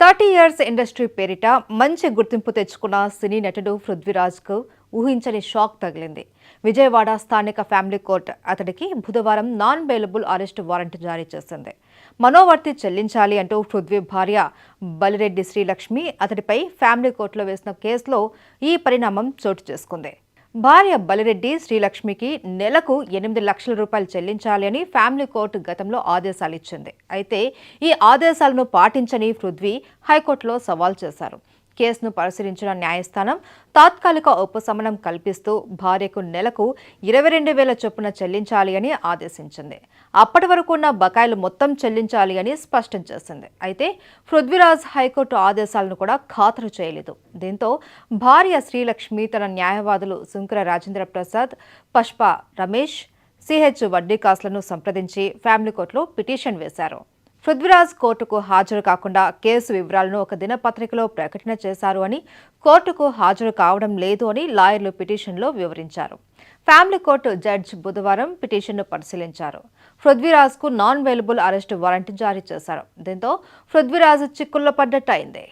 Thirty years industry పేరిట మంచి గుర్తింపు తెచ్చుకున్న సినీ నటుడు పృథ్వీరాజ్కు ఊహించని షాక్ తగిలింది. విజయవాడ స్థానిక ఫ్యామిలీ కోర్ట్ అతడికి బుధవారం నాన్ బెయిలబుల్ అరెస్ట్ వారెంట్ జారీ చేసింది. మనోవర్తి చెల్లించాలి అంటూ పృథ్వీ భార్య బలిరెడ్డి శ్రీలక్ష్మి అతడిపై ఫ్యామిలీ కోర్టులో వేసిన కేసులో ఈ పరిణామం చోటు చేసుకుంది. భార్య బలిరెడ్డి శ్రీలక్ష్మికి నెలకు ఎనిమిది లక్షల రూపాయలు చెల్లించాలి అని ఫ్యామిలీ కోర్టు గతంలో ఆదేశాలు ఇచ్చింది. అయితే ఈ ఆదేశాలను పాటించని పృథ్వీ హైకోర్టులో సవాల్ చేశారు. కేసును పరిశీలించిన న్యాయస్థానం తాత్కాలిక ఉపశమనం కల్పిస్తూ భార్యకు నెలకు ఇరవై రెండు వేల చొప్పున చెల్లించాలి అని ఆదేశించింది. అప్పటి వరకు ఉన్న బకాయిలు మొత్తం చెల్లించాలి అని స్పష్టం చేసింది. అయితే పృథ్వీరాజ్ హైకోర్టు ఆదేశాలను కూడా ఖాతరు చేయలేదు. దీంతో భార్య శ్రీలక్ష్మి తన న్యాయవాదులు శుంకర రాజేంద్ర ప్రసాద్ పష్ప రమేష్ సిహెచ్ వడ్డీ కాసులను సంప్రదించి ఫ్యామిలీ కోర్టులో పిటిషన్ వేశారు. పృథ్వీరాజ్ కోర్టుకు హాజరు కాకుండా కేసు వివరాలను ఒక దినపత్రికలో ప్రకటన చేశారు అని కోర్టుకు హాజరు కావడం లేదు అని లాయర్లు పిటిషన్లో వివరించారు. ఫ్యామిలీ కోర్టు జడ్జ్ బుధవారం పిటిషన్ను పరిశీలించారు. పృథ్వీరాజ్కు నాన్ అవైలబుల్ అరెస్ట్ వారెంట్ జారీ చేశారు. దీంతో పృథ్వీరాజ్ చిక్కుల్లో పడ్డట్టయింది